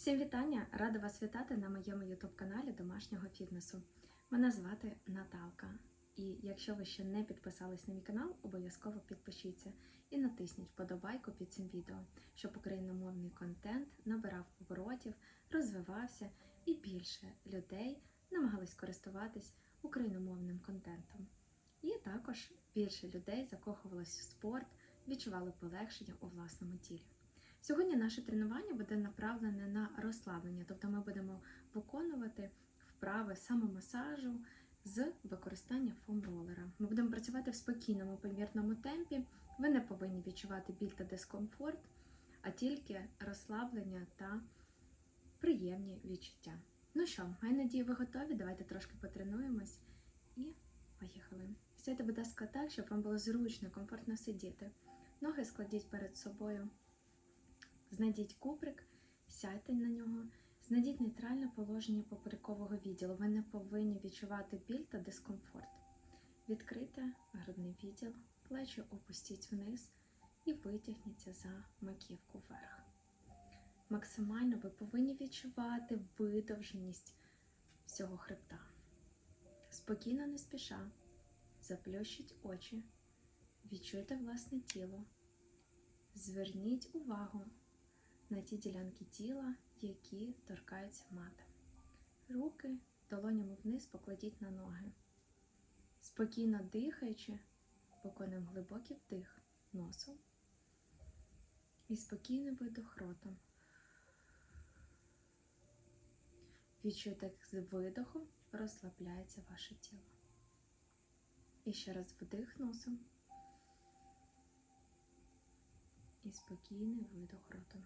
Всім вітання! Рада вас вітати на моєму ютуб-каналі домашнього фітнесу. Мене звати Наталка. І якщо ви ще не підписались на мій канал, обов'язково підпишіться і натисніть вподобайку під цим відео, щоб україномовний контент набирав оборотів, розвивався і більше людей намагались користуватись україномовним контентом. І також більше людей закохувалось в спорт, відчували полегшення у власному тілі. Сьогодні наше тренування буде направлене на розслаблення, тобто ми будемо виконувати вправи самомасажу з використанням фоам-ролера. Ми будемо працювати в спокійному, помірному темпі. Ви не повинні відчувати біль та дискомфорт, а тільки розслаблення та приємні відчуття. Ну що, маю надію, ви готові. Давайте трошки потренуємось і поїхали. Сядьте, будь ласка, так, щоб вам було зручно, комфортно сидіти. Ноги складіть перед собою. Знайдіть куприк, сядьте на нього, знайдіть нейтральне положення поперекового відділу. Ви не повинні відчувати біль та дискомфорт. Відкрийте грудний відділ, плечі опустіть вниз і витягніться за маківку вверх. Максимально ви повинні відчувати видовженість всього хребта. Спокійно, не спіша, заплющіть очі, відчуйте власне тіло. Зверніть увагу на ті ділянки тіла, які торкаються мати. Руки долонями вниз покладіть на ноги. Спокійно дихаючи, виконуємо глибокий вдих носом і спокійний видох ротом. Відчуйте, як з видохом розслабляється ваше тіло. І ще раз вдих носом. І спокійний видох ротом.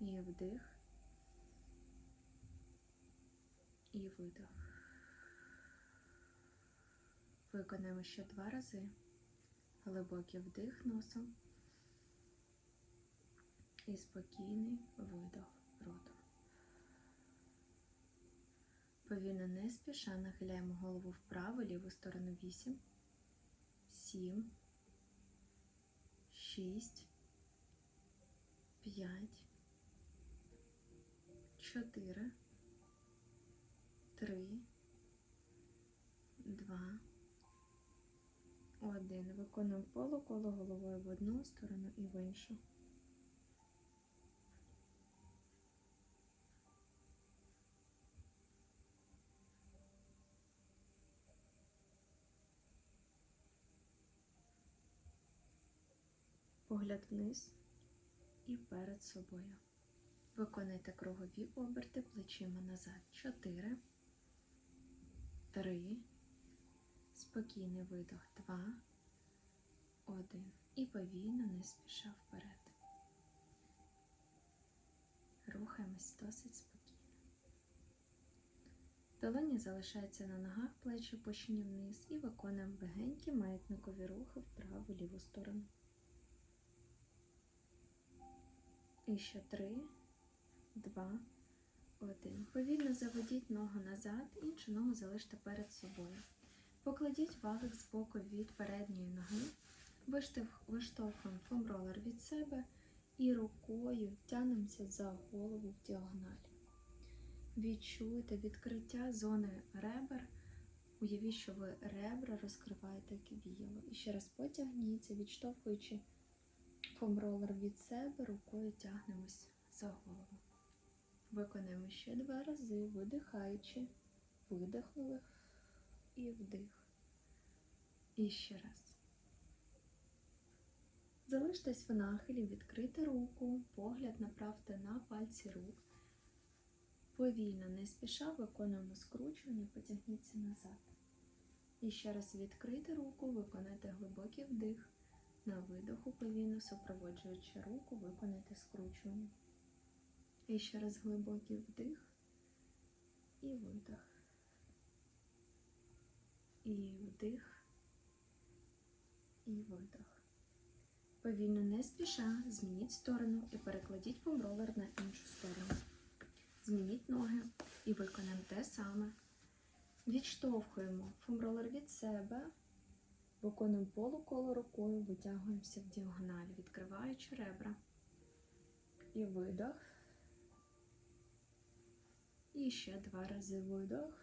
І вдих. І видох. Виконаємо ще два рази. Глибокий вдих носом. І спокійний видох ротом. Повільно не спіша нахиляємо голову вправо, ліву сторону 8, 7, 6, 5, 4, 3, 2, 1. Виконуємо полуколо головою в одну сторону і в іншу. Погляд вниз і перед собою. Виконуйте кругові оберти плечима назад. 4, 3, спокійний видох. 2, 1. І повільно не спіша вперед. Рухаємось досить спокійно. Долоні залишаються на ногах, плечі опущені вниз і виконуємо легенькі маятникові рухи в праву ліву сторону. І ще три, два, один. Повільно заведіть ногу назад, іншу ногу залиште перед собою. Покладіть валик з боку від передньої ноги, виштовхуємо фомролер від себе і рукою тянемося за голову в діагональ. Відчуйте відкриття зони ребер. Уявіть, що ви ребра розкриваєте як віяло. І ще раз потягніться, відштовхуючи фомролер від себе, рукою тягнемось за голову. Виконаємо ще два рази, видихаючи, видихнули і вдих. І ще раз. Залиштесь в нахилі, відкрийте руку, погляд направте на пальці рук. Повільно, не спіша, виконуємо скручування, потягніться назад. І ще раз відкрийте руку, виконайте глибокий вдих. На видоху повільно супроводжуючи руку, виконайте скручування. І ще раз глибокий вдих і видох. І вдих і видох. Повільно не спіша, змініть сторону і перекладіть помролер на іншу сторону. Змініть ноги і виконаємо те саме. Відштовхуємо фомролер від себе Виконуємо полуколо рукою, витягуємося в діагональ, відкриваючи ребра. І видох. І ще два рази видох.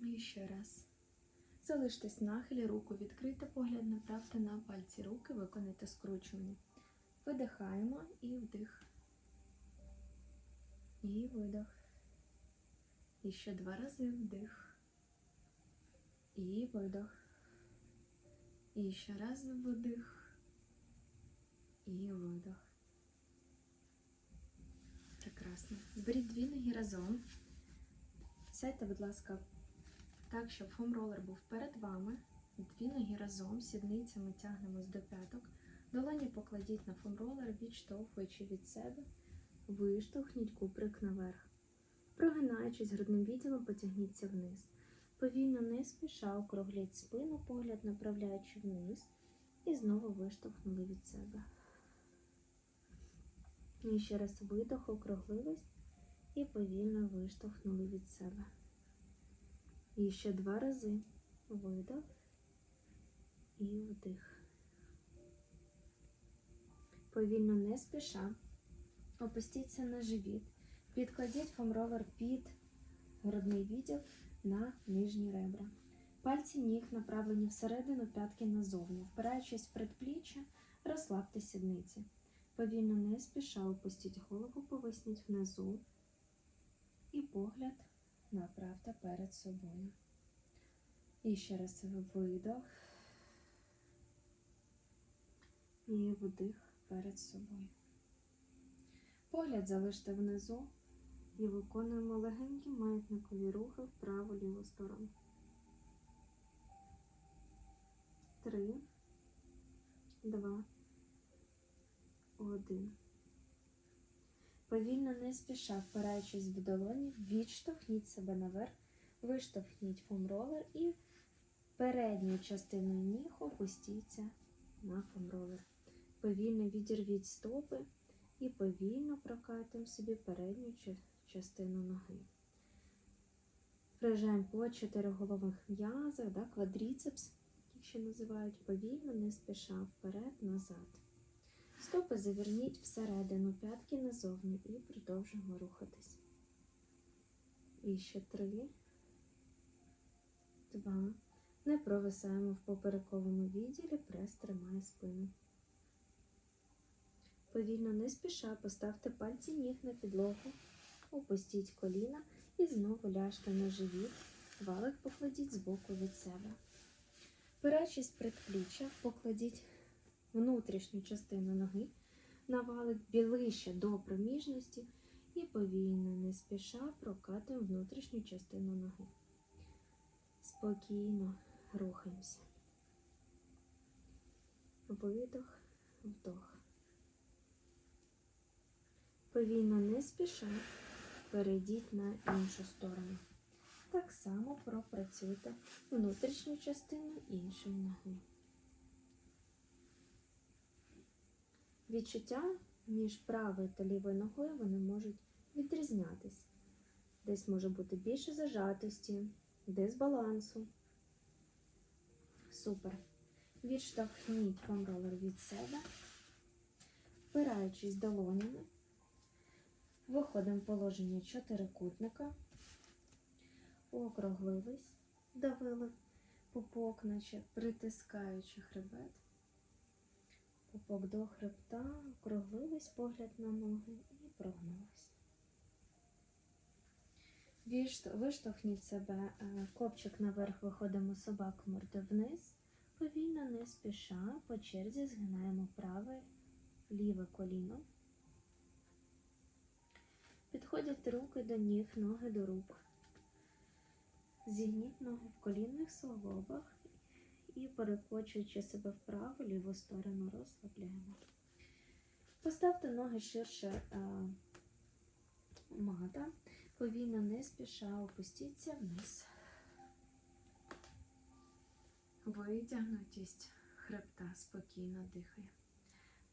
І ще раз. Залиштесь нахилі, руку відкрити, погляд направте на пальці руки, виконайте скручування. Видихаємо і вдих. І видох. І ще два рази вдих. І видох. І ще раз вдих. І видох. Прекрасно. Зберіть дві ноги разом. Сядьте, будь ласка, так, щоб фомролер був перед вами. Дві ноги разом, сідницями тягнемось до п'яток. Долоні покладіть на фомролер, відштовхуючи від себе. Виштовхніть куприк наверх. Прогинаючись грудним відділом, потягніться вниз. Повільно не спіша округлять спину, погляд направляючи вниз. І знову виштовхнули від себе. І ще раз видох, округлились і повільно виштовхнули від себе. І ще два рази видох і вдих. Повільно не спіша. Опустіться на живіт. Підкладіть фомровер під грудний відділ на нижні ребра. Пальці ніг направлені всередину, п'ятки назовні. Впираючись в предпліччя, розслабте сідниці. Повільно не спіша опустіть голову, повисніть внизу і погляд направте перед собою. І ще раз видох і вдих перед собою. Погляд залиште внизу і виконуємо легенькі маятникові рухи в праву ліву сторону. Три, два, один. Повільно не спіша, впираючись в долоні, відштовхніть себе наверх, виштовхніть фомролер і передньою частиною ніг опустіться на фомролер. Повільно відірвіть стопи і повільно прокатимо собі передню частину ноги. Прижаємо по чотириголових м'язах, да, квадріцепс, ще називають, повільно, не спіша вперед, назад. Стопи заверніть всередину, п'ятки назовні і продовжуємо рухатись. І ще три, два. Не провисаємо в поперековому відділі, прес тримає спину. Повільно не спіша поставте пальці ніг на підлогу, опустіть коліна і знову ляжте на живіт, валик покладіть збоку від себе. Впираючись предпліччя, покладіть внутрішню частину ноги, на валик ближче до проміжності і повільно, не спіша прокатуємо внутрішню частину ноги. Спокійно рухаємося. Видох, вдох. Повільно не спіша, перейдіть на іншу сторону. Так само пропрацюйте внутрішню частину іншої ноги. Відчуття між правою та лівою ногою вони можуть відрізнятись. Десь може бути більше зажатості, дисбалансу. Супер. Відштовхніть фомролер від себе, впираючись долонями. Виходимо в положення чотирикутника, округлились, давили пупок, наче притискаючи хребет. Пупок до хребта, округлились погляд на ноги і прогнулись. Виштовхніть себе, е, копчик наверх, виходимо собаку морди вниз, повільно не спіша, по черзі згинаємо праве, ліве коліно. Підходять руки до ніг, ноги до рук. Зігніть ноги в колінних суглобах і, перекочуючи себе вправо, ліву сторону, розслабляємо. Поставте ноги ширше а, мата, повільно не спіша, опустіться вниз. Витягнутість хребта спокійно дихає.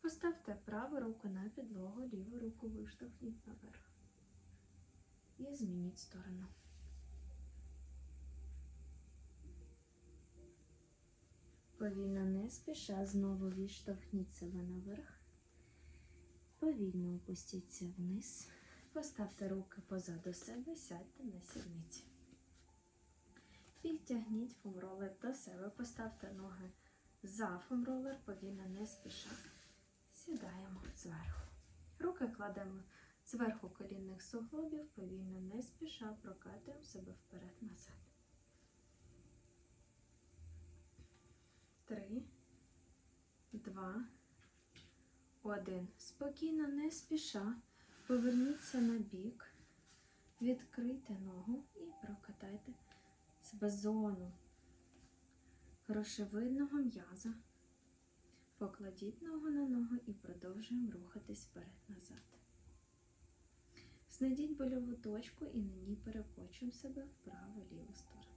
Поставте праву руку на підлогу, ліву руку виштовхніть наверх. І змініть сторону. Повільно не спіша, знову відштовхніть себе наверх. Повільно опустіться вниз. Поставте руки позаду себе, сядьте на сідниці. Підтягніть фомролер до себе, поставте ноги за фомролер, повільно не спіша. Сідаємо зверху. Руки кладемо зверху колінних суглобів, повільно не спіша, прокатуємо себе вперед-назад. Три, два, один. Спокійно, не спіша. Поверніться на бік, відкрийте ногу і прокатайте себе зону грошевидного м'яза. Покладіть ногу на ногу і продовжуємо рухатись вперед-назад. Знайдіть больову точку і на ній перекочуємо себе вправо-ліву сторону.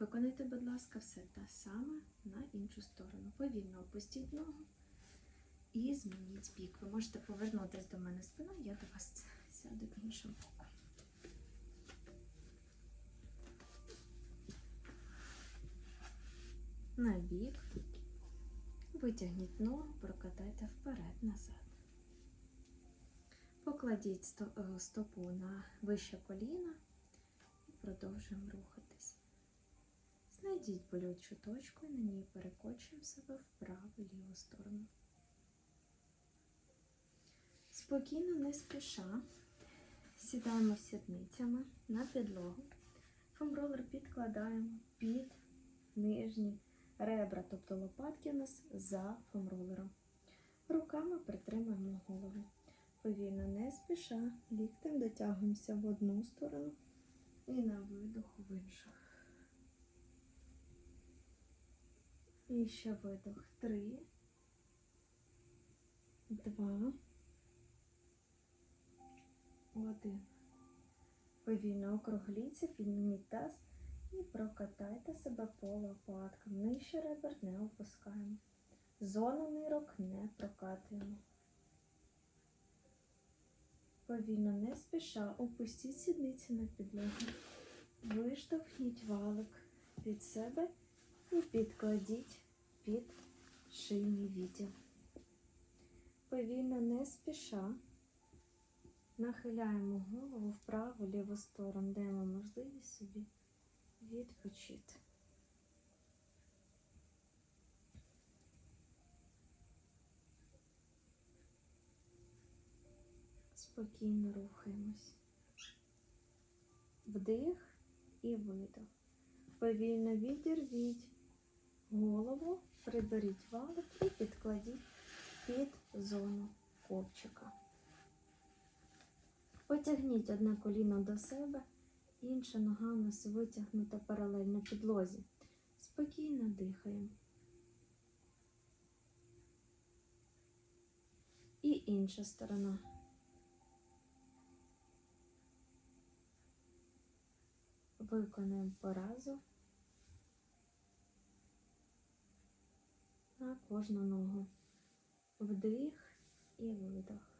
Виконайте, будь ласка, все те саме на іншу сторону. Повільно опустіть ногу і змініть бік. Ви можете повернутися до мене спиною, я до вас сяду іншим боком. На бік. Витягніть ногу, прокатайте вперед-назад. Покладіть е, стопу на вище коліна і продовжуємо рухатись. Знайдіть болючу точку і на ній перекочуємо себе вправо ліву сторону. Спокійно, не спіша. Сідаємо сідницями на підлогу. Фомролер підкладаємо під нижні ребра, тобто лопатки у нас за фомролером. Руками притримуємо голову. Повільно не спіша, ліктем дотягуємося в одну сторону і на видоху в іншу. І ще видох. Три, два, один. Повільно округліться, підніміть таз і прокатайте себе по лопаткам. Нижче ребер не опускаємо. Зону нирок не прокатуємо. Повільно не спіша, опустіть сідниці на підлогу. Виштовхніть валик від себе і підкладіть під шийний відділ. Повільно не спіша. Нахиляємо голову вправо, ліву сторону, даємо можливість собі відпочити. Спокійно рухаємось. Вдих і видох. Повільно відірвіть голову, приберіть валик і підкладіть під зону копчика. Потягніть одне коліно до себе, інша нога у нас витягнута паралельно підлозі. Спокійно дихаємо. І інша сторона. Виконуємо по на кожну ногу. Вдих і видох.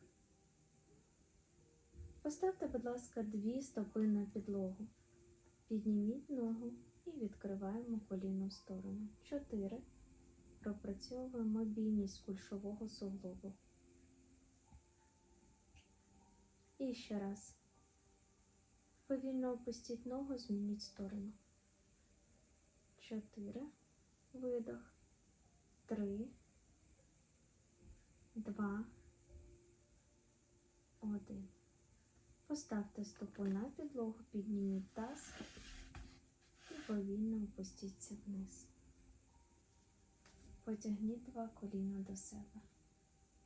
Поставте, будь ласка, дві стопи на підлогу. Підніміть ногу і відкриваємо коліно в сторону. Чотири. Пропрацьовуємо мобільність кульшового суглобу. І ще раз. Повільно опустіть ногу, змініть сторону. Чотири. Видох. Три. Два. Один. Поставте стопу на підлогу, підніміть таз і повільно опустіться вниз. Потягніть два коліна до себе.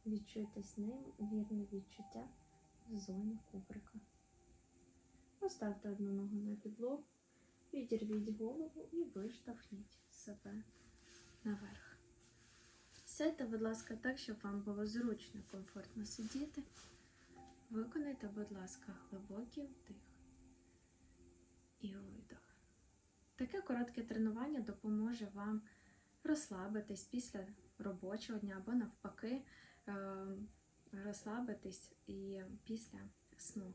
Відчуйте неймовірне відчуття в зоні кубрика. Поставте одну ногу на підлогу, відірвіть голову і виштовхніть себе наверх. Сядьте, будь ласка, так, щоб вам було зручно, комфортно сидіти. Виконайте, будь ласка, глибокий вдих і видох. Таке коротке тренування допоможе вам розслабитись після робочого дня або навпаки е, розслабитись і після сну.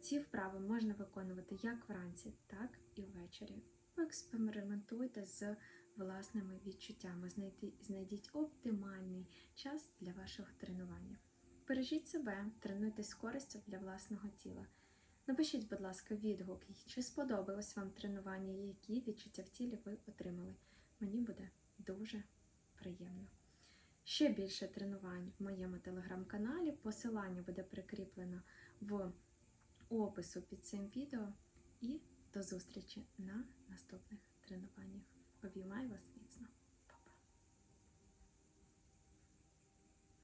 Ці вправи можна виконувати як вранці, так і ввечері. поекспериментуйте з власними відчуттями, знайдіть оптимальний час для вашого тренування. Бережіть себе, тренуйтесь з користю для власного тіла. Напишіть, будь ласка, відгук, чи сподобалось вам тренування, і які відчуття в тілі ви отримали. Мені буде дуже приємно. Ще більше тренувань в моєму телеграм-каналі. Посилання буде прикріплено в опису під цим відео. І до зустрічі на наступних тренуваннях. review my list.